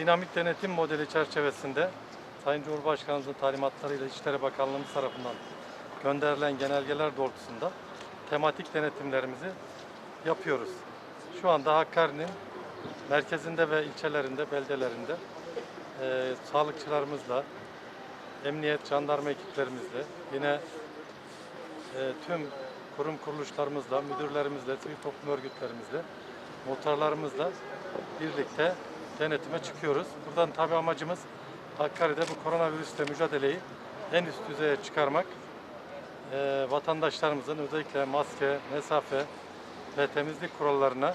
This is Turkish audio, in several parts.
dinamik denetim modeli çerçevesinde Sayın Cumhurbaşkanımızın talimatlarıyla İçişleri Bakanlığımız tarafından gönderilen genelgeler doğrultusunda tematik denetimlerimizi yapıyoruz. Şu anda Hakkari'nin merkezinde ve ilçelerinde, beldelerinde e, sağlıkçılarımızla, emniyet, jandarma ekiplerimizle, yine e, tüm kurum kuruluşlarımızla, müdürlerimizle, sivil toplum örgütlerimizle, muhtarlarımızla birlikte denetime çıkıyoruz. Buradan tabi amacımız Hakkari'de bu koronavirüsle mücadeleyi en üst düzeye çıkarmak. E, vatandaşlarımızın özellikle maske, mesafe ve temizlik kurallarına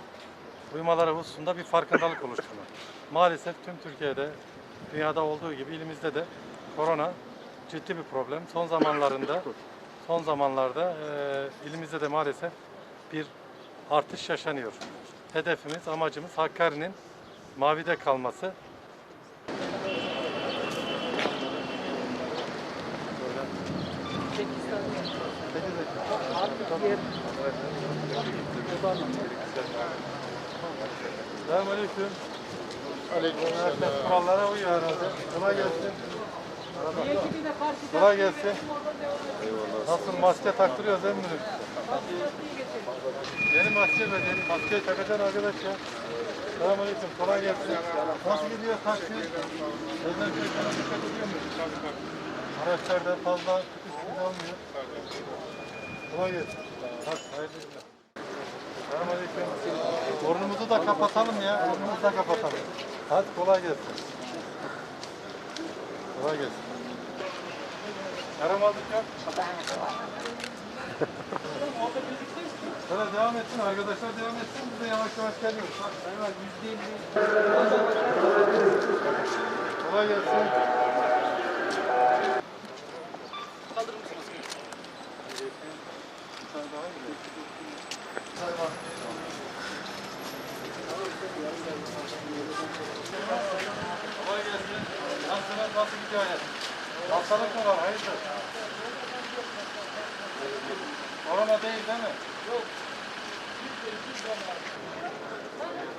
uymaları hususunda bir farkındalık oluşturmak. Maalesef tüm Türkiye'de, dünyada olduğu gibi ilimizde de korona ciddi bir problem. Son zamanlarında son zamanlarda e, ilimizde de maalesef bir artış yaşanıyor. Hedefimiz, amacımız Hakkari'nin mavide kalması. Selamünaleyküm. Aleykümselam. Kurallara uyuyor herhalde. Kolay gelsin. Kolay gelsin. Nasıl maske taktırıyoruz değil mi? Yeni maske ver, yeni maskeyi takacaksın arkadaş ya. Selamünaleyküm, kolay gelsin. Nasıl gidiyor taksi? Özel çekmene dikkat ediyor muyuz? Araçlarda fazla küçük olmuyor. Kolay gelsin. Hadi, hayırlı günler. Selamünaleyküm. Burnumuzu da kapatalım ya, burnumuzu da kapatalım. Hadi kolay gelsin. Kolay gelsin. Yaramazlık yok. Böyle devam etsin, arkadaşlar devam etsin. Biz de yavaş yavaş geliyoruz. Bak, evet, yüzde Kolay gelsin. Bir tane daha mı? Bir tane daha. Kolay gelsin. Nasılsınız? Nasıl gidiyor hayat? Hastalık mı var? Hayırdır? tane değil değil mi? Yok. Bir de iki tane.